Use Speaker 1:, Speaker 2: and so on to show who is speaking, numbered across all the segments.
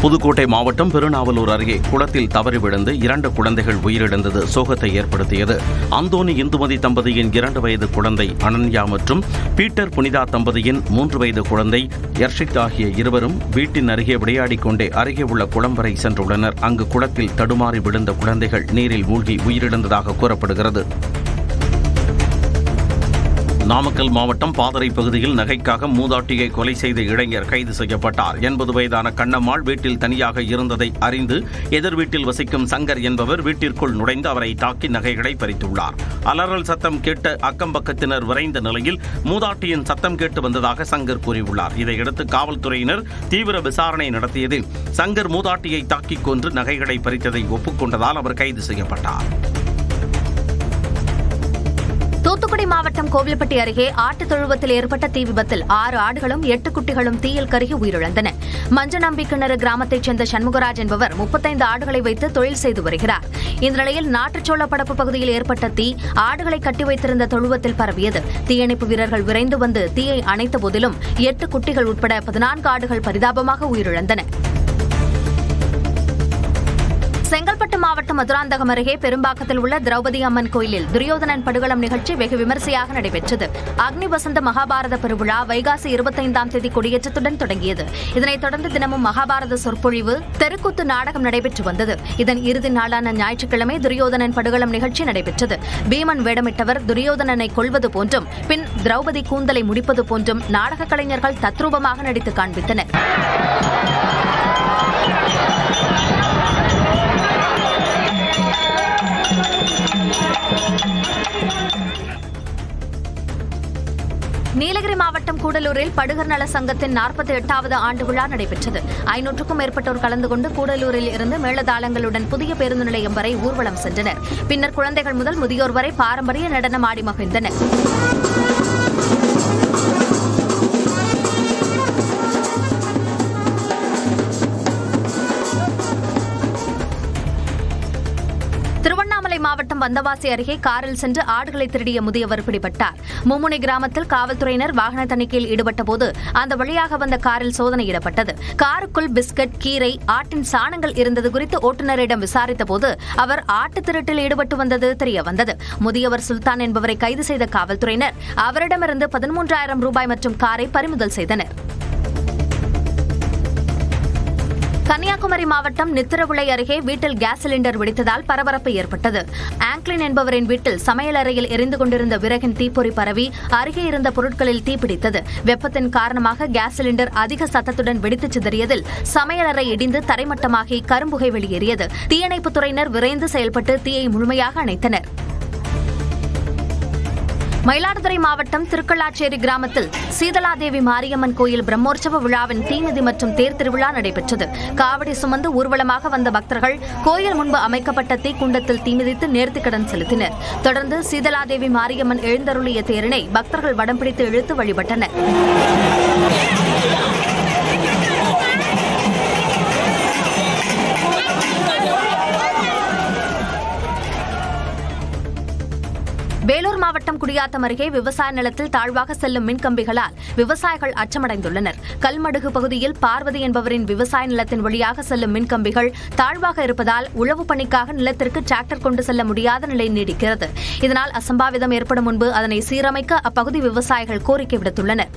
Speaker 1: புதுக்கோட்டை மாவட்டம் பெருநாவலூர் அருகே குளத்தில் தவறி விழுந்து இரண்டு குழந்தைகள் உயிரிழந்தது. சோகத்தை ஏற்படுத்தியது. அந்தோனி இந்துமதி தம்பதியின் இரண்டு வயது குழந்தை அனன்யா மற்றும் பீட்டர் புனிதா தம்பதியின் மூன்று வயது குழந்தை யர்ஷித் ஆகிய இருவரும் வீட்டின் அருகே விளையாடிக் கொண்டே அருகே உள்ள குளம் வரை சென்றுள்ளனர். அங்கு குளத்தில் தடுமாறி விழுந்த குழந்தைகள் நீரில் மூழ்கி உயிரிழந்ததாக கூறப்படுகிறது. நாமக்கல் மாவட்டம் பாதரை பகுதியில் நகைக்காக மூதாட்டியை கொலை செய்த இளைஞர் கைது செய்யப்பட்டார். எண்பது வயதான கண்ணம்மாள் வீட்டில் தனியாக இருந்ததை அறிந்து எதிர் வீட்டில் வசிக்கும் சங்கர் என்பவர் வீட்டிற்குள் நுழைந்து அவரை தாக்கி நகைகளை பறித்துள்ளார். அலறல் சத்தம் கேட்ட அக்கம் பக்கத்தினர் விரைந்த நிலையில் மூதாட்டியின் சத்தம் கேட்டு வந்ததாக சங்கர் கூறியுள்ளார். இதையடுத்து காவல்துறையினர் தீவிர விசாரணை நடத்தியதில் சங்கர் மூதாட்டியை தாக்கிக் கொன்று நகைகளை பறித்ததை ஒப்புக்கொண்டதால் அவர் கைது செய்யப்பட்டார்.
Speaker 2: தூத்துக்குடி மாவட்டம் கோவில்பட்டி அருகே ஆட்டுத் தொழுவத்தில் ஏற்பட்ட தீ விபத்தில் ஆறு ஆடுகளும் எட்டு குட்டிகளும் தீயில் கருகி உயிரிழந்தன. மஞ்சநம்பி கிணறு கிராமத்தைச் சேர்ந்த சண்முகராஜ் என்பவர் முப்பத்தைந்து ஆடுகளை வைத்து தொழில் செய்து வருகிறார். இந்த நிலையில் நாட்டுச்சோள படப்பு பகுதியில் ஏற்பட்ட தீ ஆடுகளை கட்டி வைத்திருந்த தொழுவத்தில் பரவியது. தீயணைப்பு வீரர்கள் விரைந்து வந்து தீயை அணைத்த போதிலும் எட்டு குட்டிகள் உட்பட பதினான்கு ஆடுகள் பரிதாபமாக உயிரிழந்தன. செங்கல்பட்டு மாவட்டம் மதுராந்தகம் அருகே பெரும்பாக்கத்தில் உள்ள திரௌபதி அம்மன் கோயிலில் துரியோதனன் படுகளம் நிகழ்ச்சி வெகு விமரிசையாக நடைபெற்றது. அக்னி வசந்த மகாபாரத பெருவிழா வைகாசி இருபத்தைந்தாம் தேதி கொடியேற்றத்துடன் தொடங்கியது. இதனைத் தொடர்ந்து தினமும் மகாபாரத சொற்பொழிவு தெருக்கூத்து நாடகம் நடைபெற்று வந்தது. இதன் இறுதி நாளான ஞாயிற்றுக்கிழமை துரியோதனன் படுகளம் நிகழ்ச்சி நடைபெற்றது. பீமன் வேடமிட்டவர் துரியோதனனை கொல்வது போன்றும் பின் திரௌபதி கூந்தலை முடிப்பது போன்றும் நாடக கலைஞர்கள் தத்ரூபமாக நடித்து காண்பித்தனர். கூடலூரில் படுகர் நல சங்கத்தின் நாற்பத்தி எட்டாவது ஆண்டு விழா நடைபெற்றது. ஐநூற்றுக்கும் மேற்பட்டோர் கலந்து கொண்டு கூடலூரில் இருந்து மேளதாளங்களுடன் புதிய பேருந்து நிலையம் வரை ஊர்வலம் சென்றனர். பின்னர் குழந்தைகள் முதல் முதியோர் வரை பாரம்பரிய நடனம் ஆடி மகிழ்ந்தனர். மாவட்டம் வந்தவாசி அருகே காரில் சென்று ஆடுகளை திருடிய முதியவர் பிடிபட்டார். மும்முனை கிராமத்தில் காவல்துறையினர் வாகன தணிக்கையில் ஈடுபட்ட போது அந்த வழியாக வந்த காரில் சோதனையிடப்பட்டது. காருக்குள் பிஸ்கட் கீரை ஆட்டின் சாணங்கள் இருந்தது குறித்து ஓட்டுநரிடம் விசாரித்த போது அவர் ஆட்டு திருட்டில் ஈடுபட்டு வந்தது தெரியவந்தது. முதியவர் சுல்தான் என்பவரை கைது செய்த காவல்துறையினர் அவரிடமிருந்து பதிமூன்றாயிரம் ரூபாய் மற்றும் காரை பறிமுதல் செய்தனர். கன்னியாகுமரி மாவட்டம் நித்திரவுளை அருகே வீட்டில் கேஸ் சிலிண்டர் வெடித்ததால் பரபரப்பு ஏற்பட்டது. ஆங்க்லின் என்பவரின் வீட்டில் சமையலறையில் எரிந்து கொண்டிருந்த விறகின் தீப்பொறி பரவி அருகே இருந்த பொருட்களில் தீப்பிடித்தது வெப்பத்தின் காரணமாக கேஸ் சிலிண்டர் அதிக சத்தத்துடன் வெடித்து சிதறியதில் சமையலறை இடிந்து தரைமட்டமாகி கரும்புகை வெளியேறியது. தீயணைப்புத் துறையினர் விரைந்து செயல்பட்டு தீயை முழுமையாக அணைத்தனர். மயிலாடுதுறை மாவட்டம் திருக்கள்ளாச்சேரி கிராமத்தில் சீதலாதேவி மாரியம்மன் கோயில் பிரம்மோற்சவ விழாவின் தீமிதி மற்றும் தேர் திருவிழா நடைபெற்றது. காவடி சுமந்து ஊர்வலமாக வந்த பக்தர்கள் கோயில் முன்பு அமைக்கப்பட்ட தீக்குண்டத்தில் தீமிதித்து நேர்த்திக்கடன் செலுத்தினர். தொடர்ந்து சீதலாதேவி மாரியம்மன் எழுந்தருளிய தேரினை பக்தர்கள் வடம் பிடித்து இழுத்து வழிபட்டனர். வேலூர் மாவட்டம் குடியாத்தம் அருகே விவசாய நிலத்தில் தாழ்வாக செல்லும் மின்கம்பிகளால் விவசாயிகள் அச்சமடைந்துள்ளனர். கல்மடுகு பகுதியில் பார்வதி என்பவரின் விவசாய நிலத்தின் வழியாக செல்லும் மின்கம்பிகள் தாழ்வாக இருப்பதால் உழவு பணிக்காக நிலத்திற்கு டிராக்டர் கொண்டு செல்ல முடியாத நிலை நீடிக்கிறது. இதனால் அசம்பாவிதம் ஏற்படும் முன்பு அதனை சீரமைக்க அப்பகுதி விவசாயிகள் கோரிக்கை விடுத்துள்ளனர்.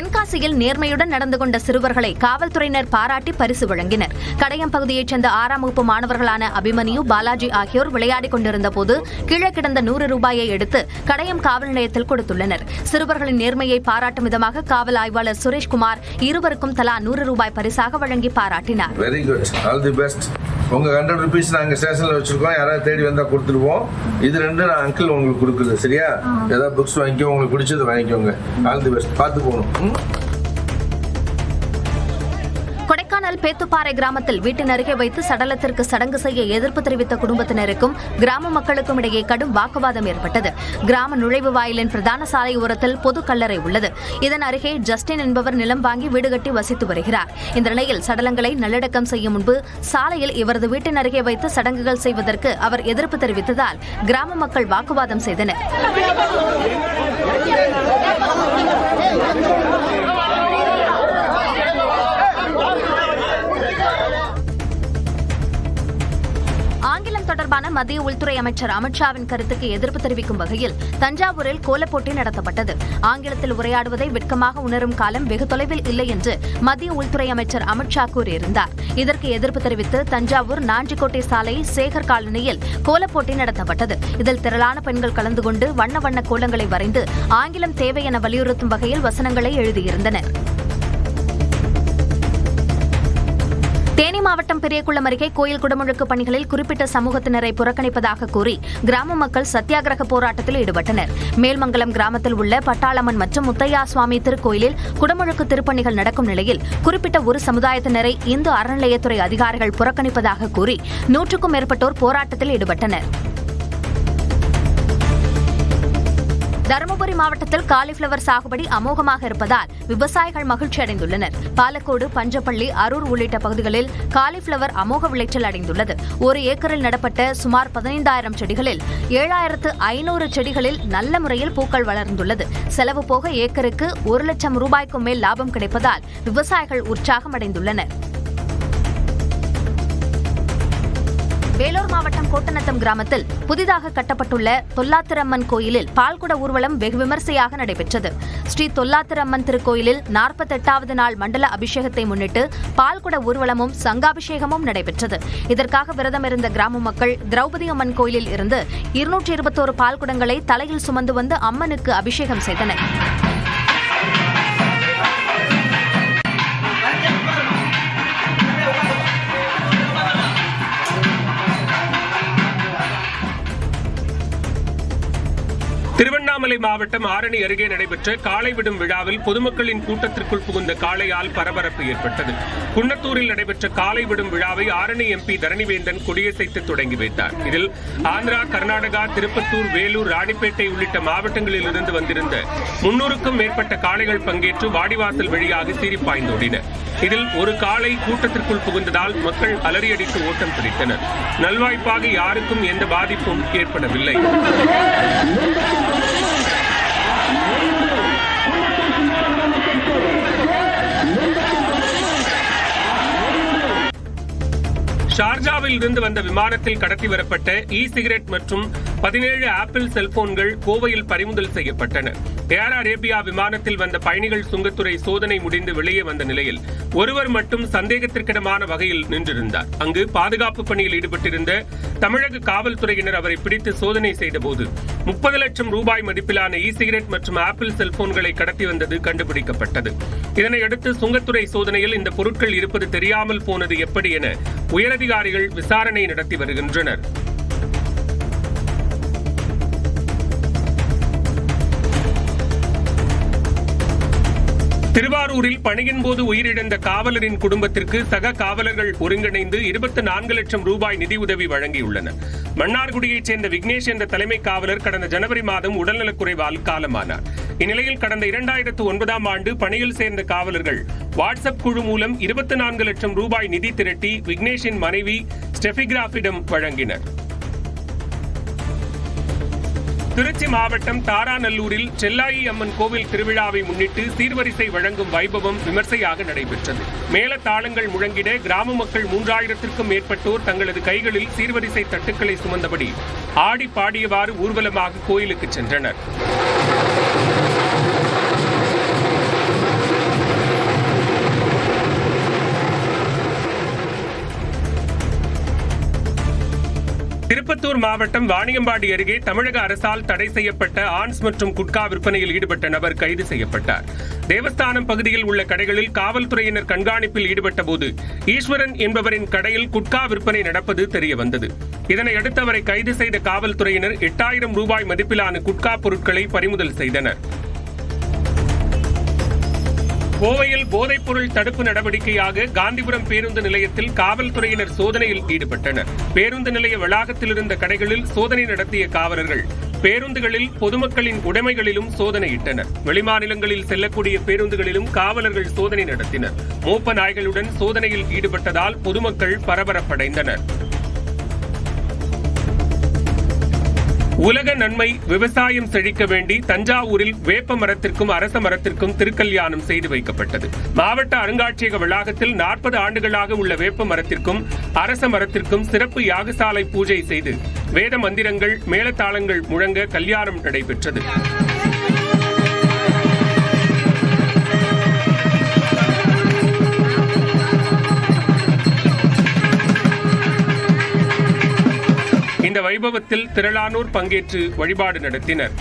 Speaker 2: தென்காசியில் நேர்மையுடன் நடந்து கொண்ட சிறுவர்களை காவல்துறையினர் பாராட்டி பரிசு வழங்கினர். கடையம் பகுதியைச் சேர்ந்த ஆறாம் வகுப்பு மாணவர்களான அபிமன்யு பாலாஜி ஆகியோர் விளையாடிக் கொண்டிருந்த போது கீழே கிடந்த நூறு ரூபாயை எடுத்து கடையம் காவல் நிலையத்தில் கொடுத்துள்ளனர். சிறுவர்களின் நேர்மையை பாராட்டும் விதமாக காவல் ஆய்வாளர் சுரேஷ்குமார் இருவருக்கும் தலா நூறு ரூபாய் பரிசாக வழங்கி பாராட்டினார்.
Speaker 3: Very good all the best உங்க ஹண்ட்ரட் ருபீஸ் நாங்க ஸ்டேஷன்ல வச்சிருக்கோம். யாராவது தேடி வந்தா கொடுத்துருவோம் இது ரெண்டு நான் அங்கிள் உங்களுக்கு கொடுக்குறது சரியா? ஏதாவது புக்ஸ் வாங்கிக்கோ உங்களுக்கு பிடிச்சது வாங்கிக்கோங்க. ஆல் தி பெஸ்ட் பார்த்து போகணும். ம்?
Speaker 2: பேத்துப்பாறை கிராமத்தில் வீட்டின் அருகே வைத்து சடலத்திற்கு சடங்கு செய்ய எதிர்ப்பு தெரிவித்த குடும்பத்தினருக்கும் கிராம மக்களுக்கும் இடையே கடும் வாக்குவாதம் ஏற்பட்டது. கிராம நுழைவு வாயிலின் பிரதான சாலை ஓரத்தில் பொது கல்லறை உள்ளது. இதன் அருகே ஜஸ்டின் என்பவர் நிலம் வாங்கி வீடு கட்டி வசித்து வருகிறார். இந்த நிலையில் சடலங்களை நல்லடக்கம் செய்யும் முன்பு சாலையில் இவரது வீட்டின் அருகே வைத்து சடங்குகள் செய்வதற்கு அவர் எதிர்ப்பு தெரிவித்ததால் கிராம மக்கள் வாக்குவாதம் செய்தனர். மத்திய உள்துறை அமைச்சர் அமித்ஷாவின் கருத்துக்கு எதிர்ப்பு தெரிவிக்கும் வகையில் தஞ்சாவூரில் கோலப்போட்டி நடத்தப்பட்டது. ஆங்கிலத்தில் உரையாடுவதை வெட்கமாக உணரும் காலம் வெகு தொலைவில் இல்லை என்று மத்திய உள்துறை அமைச்சர் அமித்ஷா கூறியிருந்தார். இதற்கு எதிர்ப்பு தெரிவித்து தஞ்சாவூர் நாஞ்சிக்கோட்டை சாலை சேகர் காலனியில் கோலப்போட்டி நடத்தப்பட்டது. இதில் திரளான பெண்கள் கலந்து கொண்டு வண்ண வண்ண கோலங்களை வரைந்து ஆங்கிலம் தேவை என வலியுறுத்தும் வகையில் வசனங்களை எழுதியிருந்தனர். தேனி மாவட்டம் பெரியகுளம் அருகே கோயில் குடமுழுக்கு பணிகளில் குறிப்பிட்ட சமூகத்தினரை புறக்கணிப்பதாக கூறி கிராம மக்கள் சத்தியாகிரக போராட்டத்தில் ஈடுபட்டனர். மேல்மங்கலம் கிராமத்தில் உள்ள பட்டாளம்மன் மற்றும் முத்தையா சுவாமி திருக்கோயிலில் குடமுழுக்கு திருப்பணிகள் நடக்கும் நிலையில் குறிப்பிட்ட ஒரு சமுதாயத்தினரை இந்து அறநிலையத்துறை அதிகாரிகள் புறக்கணிப்பதாக கூறி நூற்றுக்கும் மேற்பட்டோர் போராட்டத்தில் ஈடுபட்டனர். தருமபுரி மாவட்டத்தில் காலிஃபிளவர் சாகுபடி அமோகமாக இருப்பதால் விவசாயிகள் மகிழ்ச்சி அடைந்துள்ளனர். பாலக்கோடு பஞ்சப்பள்ளி அரூர் உள்ளிட்ட பகுதிகளில் காலிஃபிளவர் அமோக விளைச்சல் அடைந்துள்ளது. ஒரு ஏக்கரில் நடப்பட்ட சுமார் பதினைந்தாயிரம் செடிகளில் ஏழாயிரத்து ஐநூறு செடிகளில் நல்ல முறையில் பூக்கள் வளர்ந்துள்ளது. செலவு போக ஏக்கருக்கு ஒரு லட்சம் ரூபாய்க்கும் மேல் லாபம் கிடைப்பதால் விவசாயிகள் உற்சாகம் அடைந்துள்ளனர். மாவட்டம் கோட்டநத்தம் கிராமத்தில் புதிதாக கட்டப்பட்டுள்ள தொல்லாத்திரம்மன் கோயிலில் பால்குட ஊர்வலம் வெகு விமர்சையாக நடைபெற்றது. ஸ்ரீ தொல்லாத்திரம்மன் திருக்கோயிலில் நாற்பத்தெட்டாவது நாள் மண்டல அபிஷேகத்தை முன்னிட்டு பால்குட ஊர்வலமும் சங்காபிஷேகமும் நடைபெற்றது. இதற்காக விரதம் இருந்த கிராம மக்கள் திரௌபதி அம்மன் கோயிலில் இருந்து இருநூற்றி இருபத்தோரு பால்குடங்களை தலையில் சுமந்து வந்து அம்மனுக்கு அபிஷேகம் செய்தனர்.
Speaker 4: திருவண்ணாமலை மாவட்டம் ஆரணி அருகே நடைபெற்ற காளை விடும் விழாவில் பொதுமக்களின் கூட்டத்திற்குள் புகுந்த காளையால் பரபரப்பு ஏற்பட்டது. குன்னத்தூரில் நடைபெற்ற காளை விடும் விழாவை ஆரணி எம்பி தரணிவேந்தன் கொடியசைத்து தொடங்கி வைத்தார். இதில் ஆந்திரா கர்நாடகா திருப்பத்தூர் வேலூர் ராணிப்பேட்டை உள்ளிட்ட மாவட்டங்களில் இருந்து வந்திருந்த முன்னூறுக்கும் மேற்பட்ட காளைகள் பங்கேற்று வாடிவாசல் வழியாக சீரிப்பாய்ந்தோடின இதில் ஒரு காளை கூட்டத்திற்குள் புகுந்ததால் மக்கள் அலறியடித்து ஓட்டம் பிடித்தனர். நல்வாய்ப்பாக யாருக்கும் எந்த பாதிப்பும் ஏற்படவில்லை. ஷார்ஜாவில் இருந்து வந்த விமானத்தில் கடத்தி வரப்பட்ட இ சிகரெட் மற்றும் பதினேழு ஆப்பிள் செல்போன்கள் கோவையில் பறிமுதல் செய்யப்பட்டன. ஏர் அரேபியா விமானத்தில் வந்த பயணிகள் சுங்கத்துறை சோதனை முடிந்து வெளியே வந்த நிலையில் ஒருவர் மட்டும் சந்தேகத்திற்கிடமான வகையில் நின்றிருந்தார். அங்கு பாதுகாப்பு பணியில் ஈடுபட்டிருந்த தமிழக காவல்துறையினர் அவரை பிடித்து சோதனை செய்தபோது முப்பது லட்சம் ரூபாய் மதிப்பிலான இ சிகரெட் மற்றும் ஆப்பிள் செல்போன்களை கடத்தி வந்தது கண்டுபிடிக்கப்பட்டது. இதனையடுத்து சுங்கத்துறை சோதனையில் இந்த பொருட்கள் இருப்பது தெரியாமல் போனது எப்படி என உயரதிகாரிகள் விசாரணை நடத்தி வருகின்றனர். திருவாரூரில் பணியின் போது உயிரிழந்த காவலரின் குடும்பத்திற்கு சக காவலர்கள் ஒருங்கிணைந்து இருபத்தி நான்கு லட்சம் ரூபாய் நிதியுதவி வழங்கியுள்ளனர். மன்னார்குடியைச் சேர்ந்த விக்னேஷ் என்ற தலைமை காவலர் கடந்த ஜனவரி மாதம் உடல்நலக்குறைவால் காலமானார். இந்நிலையில் கடந்த இரண்டாயிரத்து ஒன்பதாம் ஆண்டு பணியில் சேர்ந்த காவலர்கள் வாட்ஸ்அப் குழு மூலம் இருபத்தி நான்கு லட்சம் ரூபாய் நிதி திரட்டி விக்னேஷின் மனைவி ஸ்டெபிகிராஃபிடம் வழங்கினர். திருச்சி மாவட்டம் தாராநல்லூரில் செல்லாயி அம்மன் கோவில் திருவிழாவை முன்னிட்டு சீர்வரிசை வழங்கும் வைபவம் விமர்சையாக நடைபெற்றது. மேல தாளங்கள் முழங்கிட கிராம மக்கள் மூன்றாயிரத்திற்கும் மேற்பட்டோர் தங்களது கைகளில் சீர்வரிசை தட்டுக்களை சுமந்தபடி ஆடி பாடியவாறு ஊர்வலமாக கோயிலுக்கு சென்றனர். திருப்பத்தூர் மாவட்டம் வாணியம்பாடி அருகே தமிழக அரசால் தடை செய்யப்பட்ட ஆன்ஸ் மற்றும் குட்கா விற்பனையில் ஈடுபட்ட நபர் கைது செய்யப்பட்டார். தேவஸ்தானம் பகுதியில் உள்ள கடைகளில் காவல்துறையினர் கண்காணிப்பில் ஈடுபட்ட போது ஈஸ்வரன் என்பவரின் கடையில் குட்கா விற்பனை நடப்பது தெரியவந்தது. இதனையடுத்து அவரை கைது செய்த காவல்துறையினர் எட்டாயிரம் ரூபாய் மதிப்பிலான குட்கா பொருட்களை பறிமுதல் செய்தனர். கோவையில் போதைப்பொருள் தடுப்பு நடவடிக்கையாக காந்திபுரம் பேருந்து நிலையத்தில் காவல்துறையினர் சோதனையில் ஈடுபட்டனர். பேருந்து நிலைய வளாகத்தில் இருந்த கடைகளில் சோதனை நடத்திய காவலர்கள் பேருந்துகளில் பொதுமக்களின் உடைமைகளிலும் சோதனையிட்டனர் வெளிமாநிலங்களில் செல்லக்கூடிய பேருந்துகளிலும் காவலர்கள் சோதனை நடத்தினர். மோப்ப நாய்களுடன் சோதனையில் ஈடுபட்டதால் பொதுமக்கள் பரபரப்படைந்தனர். உலக நன்மை விவசாயம் செழிக்க வேண்டி தஞ்சாவூரில் வேப்ப மரத்திற்கும் அரச மரத்திற்கும் திருக்கல்யாணம் செய்து வைக்கப்பட்டது. மாவட்ட அருங்காட்சியக வளாகத்தில் நாற்பது ஆண்டுகளாக உள்ள வேப்ப மரத்திற்கும் அரச மரத்திற்கும் சிறப்பு யாகசாலை பூஜை செய்து வேத மந்திரங்கள் மேளதாளங்கள் முழங்க கல்யாணம் நடைபெற்றது. இந்த வைபவத்தில் திரளானோர் பங்கேற்று வழிபாடு நடத்தினர்.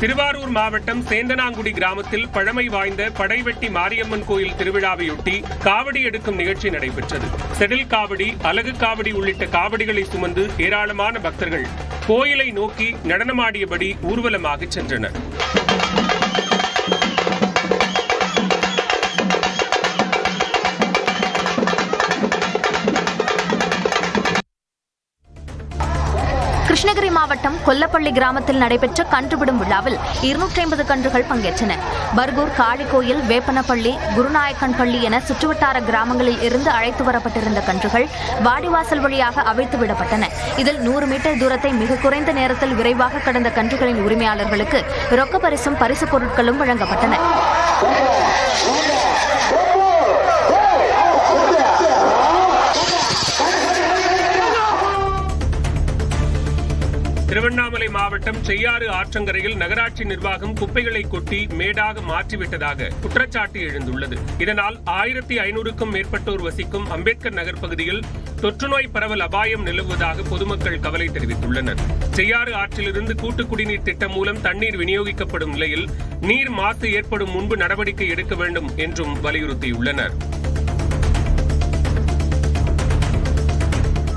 Speaker 4: திருவாரூர் மாவட்டம் சேந்தனாங்குடி கிராமத்தில் பழமை வாய்ந்த படைவெட்டி மாரியம்மன் கோயில் திருவிழாவையொட்டி காவடி எடுக்கும் நிகழ்ச்சி நடைபெற்றது. செடில் காவடி அலகு காவடி உள்ளிட்ட காவடிகளை சுமந்து ஏராளமான பக்தர்கள் கோயிலை நோக்கி நடனமாடியபடி ஊர்வலமாக சென்றனர்.
Speaker 2: கிருஷ்ணகிரி மாவட்டம் கொல்லப்பள்ளி கிராமத்தில் நடைபெற்ற கன்றுவிடும் விழாவில் இருநூற்றி ஐம்பது கன்றுகள் பங்கேற்றன. பர்கூர் காளிக்கோயில் வேப்பனப்பள்ளி குருநாயக்கன் பள்ளி என சுற்றுவட்டார கிராமங்களில் இருந்து அழைத்து வரப்பட்டிருந்த கன்றுகள் வாடிவாசல் வழியாக அவிழ்த்து விடப்பட்டன. இதில் நூறு மீட்டர் தூரத்தை மிக குறைந்த நேரத்தில் விரைவாக கடந்த கன்றுகளின் உரிமையாளர்களுக்கு ரொக்க பரிசும் பரிசுப் பொருட்களும் வழங்கப்பட்டன.
Speaker 4: திருவண்ணாமலை மாவட்டம் செய்யாறு ஆற்றங்கரையில் நகராட்சி நிர்வாகம் குப்பைகளை கொட்டி மேடாக மாற்றிவிட்டதாக குற்றச்சாட்டு எழுந்துள்ளது. இதனால் ஆயிரத்தி ஐநூறுக்கும் மேற்பட்டோர் வசிக்கும் அம்பேத்கர் நகர் பகுதியில் தொற்றுநோய் பரவல் அபாயம் நிலவுவதாக பொதுமக்கள் கவலை தெரிவித்துள்ளனர். செய்யாறு ஆற்றிலிருந்து கூட்டு குடிநீர் திட்டம் மூலம் தண்ணீர் விநியோகிக்கப்படும் நிலையில் நீர் மாசு ஏற்படும் முன்பு நடவடிக்கை எடுக்க வேண்டும் என்றும் வலியுறுத்தியுள்ளனர்.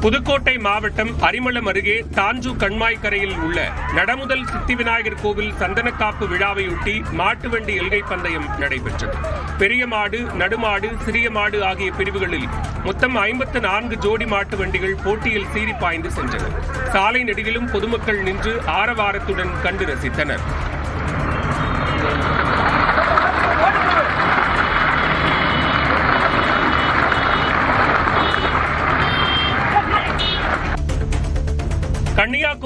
Speaker 4: புதுக்கோட்டை மாவட்டம் அரிமளம் அருகே தாஞ்சு கண்மாய் கரையில் உள்ள நடமுதல் சித்தி விநாயகர் கோவில் சந்தனக்காப்பு விழாவையொட்டி மாட்டு வண்டி எல்கை பந்தயம் நடைபெற்றது. பெரிய மாடு நடுமாடு சிறிய மாடு ஆகிய பிரிவுகளில் மொத்தம் ஐம்பத்து நான்கு ஜோடி மாட்டு வண்டிகள் போட்டியில் சீறி பாய்ந்து சென்றன. சாலை நெடுகிலும் பொதுமக்கள் நின்று ஆரவாரத்துடன் கண்டு ரசித்தனர்.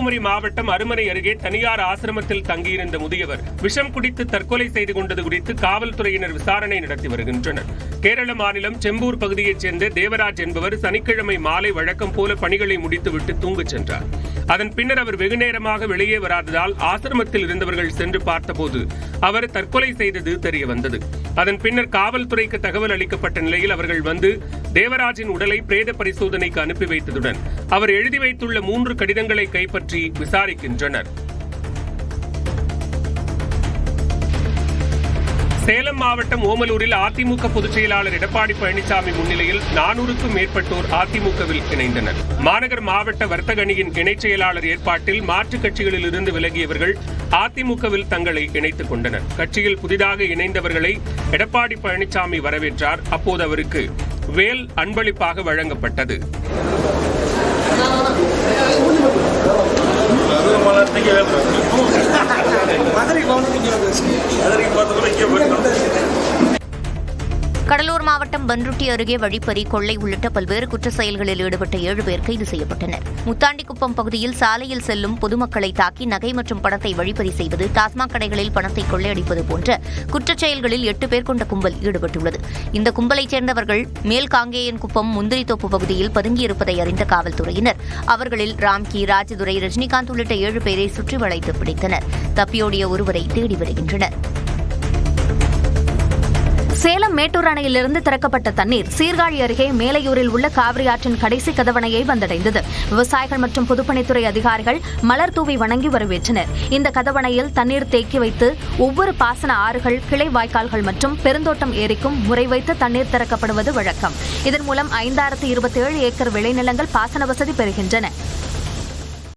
Speaker 4: கன்னியாகுமரி மாவட்டம் அருமனை அருகே தனியார் ஆசிரமத்தில் தங்கியிருந்த முதியவர் விஷம் குடித்து தற்கொலை செய்து கொண்டது குறித்து காவல்துறையினர் விசாரணை நடத்தி வருகின்றனர். கேரள மாநிலம் செம்பூர் பகுதியைச் சேர்ந்த தேவராஜ் என்பவர் சனிக்கிழமை மாலை வழக்கம் போல பணிகளை முடித்துவிட்டு தூங்கச் சென்றார். அதன் பின்னர் அவர் வெகுநேரமாக வெளியே வராததால் ஆசிரமத்தில் இருந்தவர்கள் சென்று பார்த்தபோது அவர் தற்கொலை செய்தது தெரிய வந்தது அதன் பின்னர் காவல்துறைக்கு தகவல் அளிக்கப்பட்ட நிலையில் அவர்கள் வந்து தேவராஜின் உடலை பிரேத பரிசோதனைக்கு அனுப்பி வைத்ததுடன் அவர் எழுதி வைத்துள்ள மூன்று கடிதங்களை கைப்பற்றி விசாரிக்கின்றனர். சேலம் மாவட்டம் ஓமலூரில் அதிமுக பொதுச் செயலாளர் எடப்பாடி பழனிசாமி முன்னிலையில் நானூறுக்கும் மேற்பட்டோர் அதிமுகவில் இணைந்தனர். மாநகர் மாவட்ட வர்த்தக அணியின் இணைச் செயலாளர் ஏற்பாட்டில் மாற்றுக் கட்சிகளில் இருந்து விலகியவர்கள் அதிமுகவில் தங்களை இணைத்துக் கொண்டனர். கட்சியில் புதிதாக இணைந்தவர்களை எடப்பாடி பழனிசாமி வரவேற்றார். அப்போது அவருக்கு வேல் அன்பளிப்பாக வழங்கப்பட்டது.
Speaker 5: கடலூர் மாவட்டம் பன்ருட்டி அருகே வழிப்பறி கொள்ளை உள்ளிட்ட பல்வேறு குற்ற செயல்களில் ஈடுபட்ட ஏழு பேர் கைது செய்யப்பட்டனர். முத்தாண்டிக்குப்பம் பகுதியில் சாலையில் செல்லும் பொதுமக்களை தாக்கி நகை மற்றும் பணத்தை வழிப்பறி செய்வது டாஸ்மாக் கடைகளில் பணத்தை கொள்ளையடிப்பது போன்ற குற்றச் செயல்களில் எட்டு பேர் கொண்ட கும்பல் ஈடுபட்டுள்ளது. இந்த கும்பலைச் சேர்ந்தவர்கள் மேல் காங்கேயன்குப்பம் முந்திரித்தோப்பு பகுதியில் பதுங்கியிருப்பதை அறிந்த காவல்துறையினர். அவர்களில் ராம்கி ராஜதுரை ரஜினிகாந்த் உள்ளிட்ட ஏழு பேரை சுற்றி வளைத்து பிடித்தனர். தப்பியோடிய ஒருவரை தேடி வருகின்றனர்.
Speaker 2: சேலம் மேட்டூர் அணையிலிருந்து திறக்கப்பட்ட தண்ணீர் சீர்காழி அருகே மேலையூரில் உள்ள காவிரி ஆற்றின் கடைசி கதவணையை வந்தடைந்தது. விவசாயிகள் மற்றும் பொதுப்பணித்துறை அதிகாரிகள் மலர் தூவி வணங்கி வரவேற்றனர். இந்த கதவணையில் தண்ணீர் தேக்கி வைத்து ஒவ்வொரு பாசன ஆறுகள் கிளை வாய்க்கால்கள் மற்றும் பெருந்தோட்டம் ஏரிக்கும் முறை வைத்து தண்ணீர் திறக்கப்படுவது வழக்கம். இதன் மூலம் ஐந்தாயிரத்து இருபத்தி ஏழு ஏக்கர் விளைநிலங்கள் பாசன வசதி பெறுகின்றன.